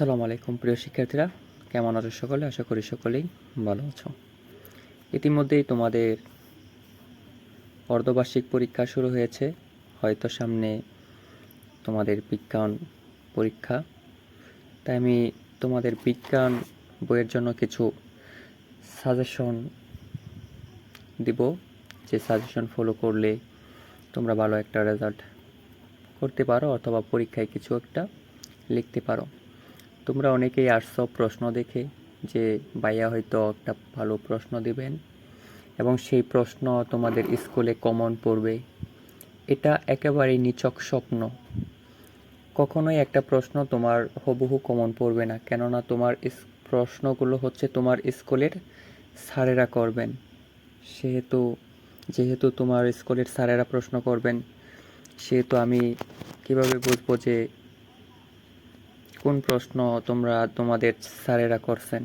আসসালামু আলাইকুম, প্রিয় শিক্ষার্থীরা। কেমন আছো সকলে? আশা করি সকলেই ভালো আছো। ইতিমধ্যেই তোমাদের অর্ধবার্ষিক পরীক্ষা শুরু হয়েছে। হয়তো সামনে তোমাদের বিজ্ঞান পরীক্ষা। তাই আমি তোমাদের বিজ্ঞান বইয়ের জন্য কিছু সাজেশন দিব। যে সাজেশন ফলো করলে তোমরা ভালো একটা রেজাল্ট করতে পারো অথবা পরীক্ষায় কিছু একটা লিখতে পারো। তোমরা অনেকেই আসছো প্রশ্ন দেখে যে ভাইয়া হয়তো একটা ভালো প্রশ্ন দিবেন এবং সেই প্রশ্ন তোমাদের স্কুলে কমন পড়বে। এটা একেবারেই নিচক স্বপ্ন। কখনোই একটা প্রশ্ন তোমার হুবহু কমন পড়বে না, কেননা তোমার প্রশ্নগুলো হচ্ছে তোমার স্কুলের স্যারেরা করবেন। সেহেতু, যেহেতু তোমার স্কুলের স্যারেরা প্রশ্ন করবেন, সেহেতু আমি কীভাবে বুঝব যে কোন প্রশ্ন তোমরা তোমাদের স্যারেরা করছেন?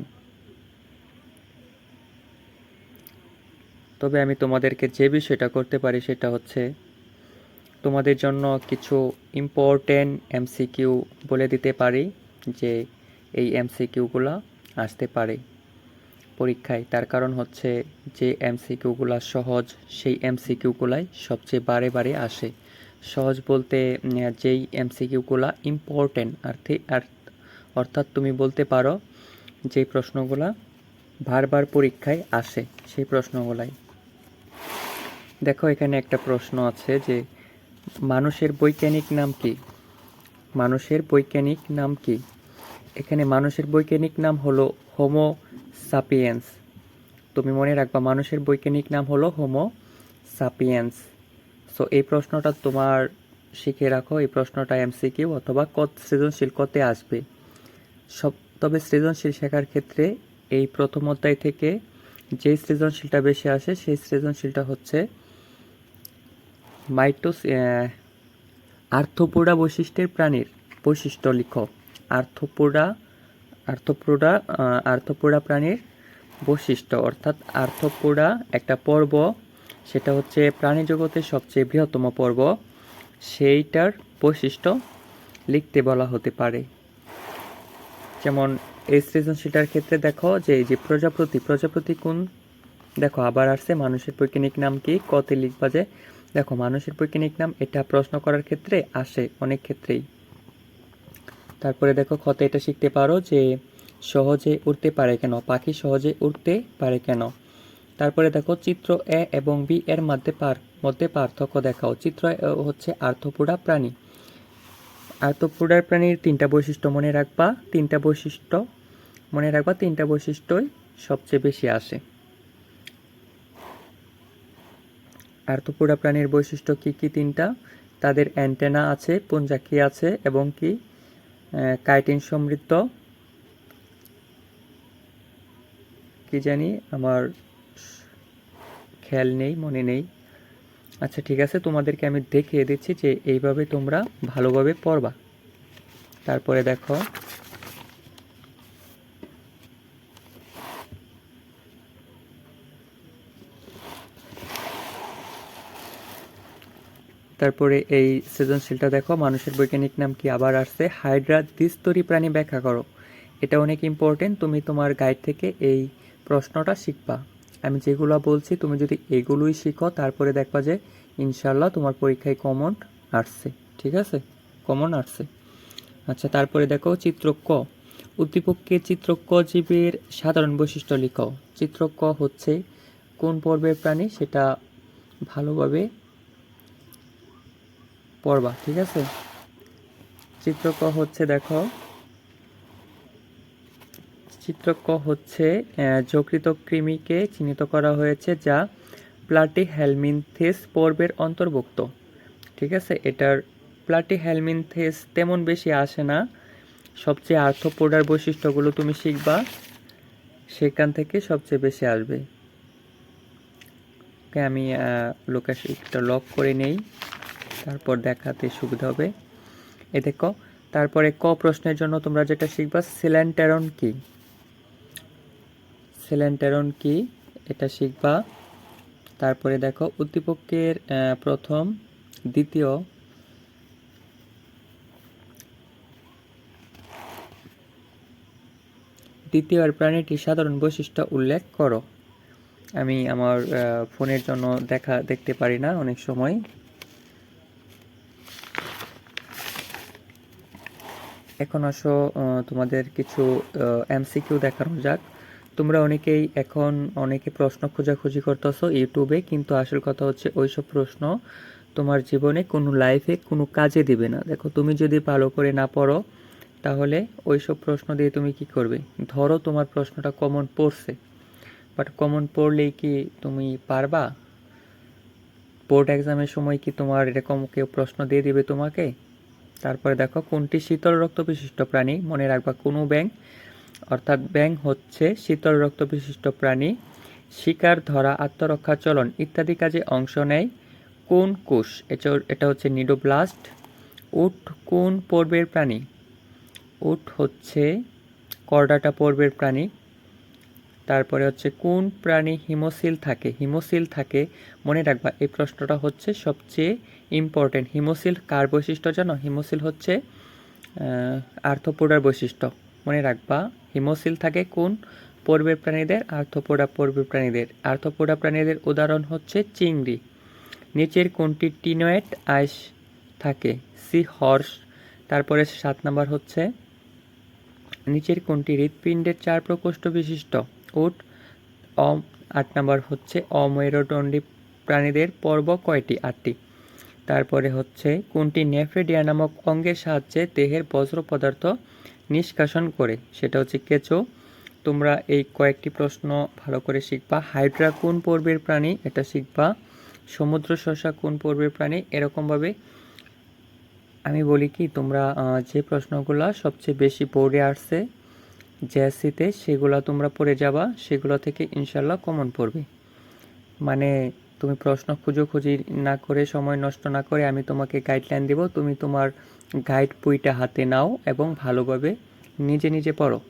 তবে আমি তোমাদেরকে যে বিষয়টা করতে পারি সেটা হচ্ছে, তোমাদের জন্য কিছু ইম্পর্টেন্ট এমসিকিউ বলে দিতে পারি যে এই এমসিকিউগুলো আসতে পারে পরীক্ষায়। তার কারণ হচ্ছে যে এমসিকিউগুলো সহজ, সেই এমসিকিউগুলাই সবচেয়ে বারে বারে আসে। সহজ বলতে যেই এমসিকিউগুলো ইম্পর্টেন্ট আর্থে আর অর্থাৎ তুমি বলতে পারো যে প্রশ্নগুলা বারবার পরীক্ষায় আসে, সেই প্রশ্নগুলাই। দেখো, এখানে একটা প্রশ্ন আছে যে, মানুষের বৈজ্ঞানিক নাম কি? মানুষের বৈজ্ঞানিক নাম কি? এখানে মানুষের বৈজ্ঞানিক নাম হলো হোমো সাপিয়েন্স তুমি মনে রাখবা, মানুষের বৈজ্ঞানিক নাম হলো হোমো সাপিয়েন্স সো এই প্রশ্নটা তোমার শিখে রাখো, এই প্রশ্নটা এমসিকিউ অথবা কত সৃজনশীল কতে আসবে। সব, তবে সৃজনশীল শেখার ক্ষেত্রে এই প্রথম অধ্যায় থেকে যে সৃজনশীলটা বেশি আসে, সেই সৃজনশীলটা হচ্ছে মাইটোস আর্থপোডা বৈশিষ্ট্যের প্রাণীর বৈশিষ্ট্য লিখো। আর্থপোডা আর্থপোডা আর্থপোডা প্রাণীর বৈশিষ্ট্য, অর্থাৎ আর্থপোডা একটা পর্ব সেটা হচ্ছে প্রাণী জগতের সবচেয়ে বৃহত্তম পর্ব। সেইটার বৈশিষ্ট্য লিখতে বলা হতে পারে। যেমন, এই সৃজনশীলটার ক্ষেত্রে দেখো যে, এই যে প্রজাপতি প্রজাপতি কোন? দেখো, আবার আসছে মানুষের বৈজ্ঞানিক নাম কি? কতে লিখবা যে, দেখো, মানুষের বৈজ্ঞানিক নাম এটা প্রশ্ন করার ক্ষেত্রে আসে অনেক ক্ষেত্রেই। তারপরে দেখো, ক্ষতে এটা শিখতে পারো যে, সহজে উড়তে পারে কেন? পাখি সহজে উড়তে পারে কেন? তারপরে দেখো চিত্র এ এবং বি এর মধ্যে পার মধ্যে পার্থক্য দেখাও। চিত্র এ হচ্ছে আর্থপোড়া প্রাণী। আর্থপোডার প্রাণীর তিনটা বৈশিষ্ট্য মনে রাখবা। তিনটা বৈশিষ্ট্য মনে রাখবা, তিনটা বৈশিষ্ট্যই সবচেয়ে বেশি আসে। আর্থপোডা প্রাণীর বৈশিষ্ট্য কি কি তিনটা? তাদের অ্যান্টেনা আছে, পুঞ্জাকি আছে এবং কি কাইটিন সমৃদ্ধ। কি জানি, আমার খেয়াল নেই, মনে নেই। আচ্ছা ঠিক আছে, তোমাদেরকে আমি দেখিয়ে দিচ্ছি যে এইভাবে তোমরা ভালোভাবে পড়বা। তারপরে দেখো। তারপরে এই সৃজনশীলটা দেখো, মানুষের বৈজ্ঞানিক নাম কি? আবার আসছে, হাইড্রা দ্বিস্তরী প্রাণী ব্যাখ্যা করো। এটা অনেক ইম্পর্টেন্ট তুমি তোমার গাইড থেকে এই প্রশ্নটা শিখবা। আমি যেগুলো বলছি, তুমি যদি এগুলোই শিখো, তারপরে দেখবা যে ইনশাল্লাহ তোমার পরীক্ষায় কমন আসছে, ঠিক আছে? কমন আসছে। আচ্ছা তারপরে দেখো চিত্র ক। উদ্দীপককে চিত্র জীবের সাধারণ বৈশিষ্ট্য লিখো। চিত্র ক হচ্ছে কোন পর্বের প্রাণী সেটা ভালোভাবে পড়বা, ঠিক আছে? চিত্র ক হচ্ছে দেখো চিত্র ক হচ্ছে যকৃত কৃমিকে চিহ্নিত করা হয়েছে যা প্লাটি হেলমিনথেস পর্বের অন্তর্ভুক্ত। ঠিক আছে? এটার প্লাটি হেলমিনথেস তেমন বেশি আসে না। সবচেয়ে আর্থপোডার বৈশিষ্ট্যগুলো তুমি শিখবা, সেখান থেকে সবচেয়ে বেশি আসবে। আমি লোকেশনটা লক করে নেই। তারপর দেখাতে সুবিধা হবে। এ দেখো, তারপরে ক প্রশ্নের জন্য তোমরা যেটা শিখবা, সিলেন্টেরন কি? সিলেন্টেরন কি? এটা শিখবা। তারপরে দেখো, উদ্দীপকের প্রথম, দ্বিতীয় দ্বিতীয় প্রাণীটির সাধারণ বৈশিষ্ট্য উল্লেখ করো। আমি আমার ফোনের জন্য দেখা, দেখতে পারি না অনেক সময়। এখন আসো তোমাদের কিছু এমসিকিউ দেখানো যাক। তোমরা অনেকেই এখন অনেকে প্রশ্ন খোঁজাখুঁজি করতেছো ইউটিউবে, কিন্তু আসল কথা হচ্ছে ওইসব প্রশ্ন তোমার জীবনে কোনো লাইফে কোনো কাজে দিবে না। দেখো, তুমি যদি ভালো করে না পড়ো, তাহলে ওইসব প্রশ্ন দিয়ে তুমি কি করবে? ধরো তোমার প্রশ্নটা কমন পড়ছে বাট কমন পড়লেই কি তুমি পারবা? বোর্ড এক্সামের সময় কি তোমার এরকম কেউ প্রশ্ন দিয়ে দিবে তোমাকে? তারপরে দেখো, কোনটি শীতল রক্ত বিশিষ্ট প্রাণী? মনে রাখবা, কোনো ব্যাং অর্থাৎ ব্যাং হচ্ছে শীতল রক্ত বিশিষ্ট প্রাণী, শিকার ধরা, আত্মরক্ষা, চলন ইত্যাদি কাজে অংশ নেয়। কোন কোষ? এটা হচ্ছে নিডোব্লাস্ট উট কোন পর্বের প্রাণী? উট হচ্ছে করডাটা পর্বের প্রাণী। তারপরে হচ্ছে, কোন প্রাণী হিমোসিল থাকে? হিমোসিল থাকে, মনে রাখবা, এই প্রশ্নটা হচ্ছে সবচেয়ে ইম্পর্টেন্ট হিমোসিল কার বৈশিষ্ট্য জানো? হিমোসিল হচ্ছে আর্থোপোডার বৈশিষ্ট্য। মনে রাখবা হিমোসিল থাকে কোন পর্বের প্রাণীদের? আর্থোপোডা পর্বের প্রাণীদের। আর্থোপোডা প্রাণীদের উদাহরণ হচ্ছে চিংড়ি। নিচের কোনটি টিনোয়েট আইস থাকে? Sea horse. তারপরে সাত নাম্বার হচ্ছে, নিচের কোনটি হৃৎপিণ্ডের চার প্রকোষ্ঠ বিশিষ্ট? উট। অম, আট নাম্বার হচ্ছে অমেরুদণ্ডী প্রাণীদের পর্ব কয়টি? আটটি। তারপরে হচ্ছে, কোনটি নেফ্রেডিয়া নামক অঙ্গের সাহায্যে দেহের বজ্র পদার্থ নিষ্কাশন করে, সেটা হচ্ছে কেঁচো। তোমরা এই কয়েকটি প্রশ্ন ভালো করে শিখবা। হাইড্রা কোন পর্বের প্রাণী? এটা শিখবা। সমুদ্র শসা কোন পর্বের প্রাণী? এরকমভাবে আমি বলি কি, তোমরা যে প্রশ্নগুলো সবচেয়ে বেশি বোর্ডে আসছে জেএসসিতে সেগুলো তোমরা পড়ে যাবা। সেগুলো থেকে ইনশাল্লাহ কমন পড়বে। মানে তুমি প্রশ্ন খুঁজোখুঁজি না করে, সময় নষ্ট না করে আমি তোমাকে গাইডলাইন দেব। তুমি তোমার গাইড বইটা হাতে নাও এবং ভালোভাবে নিজে নিজে পড়ো।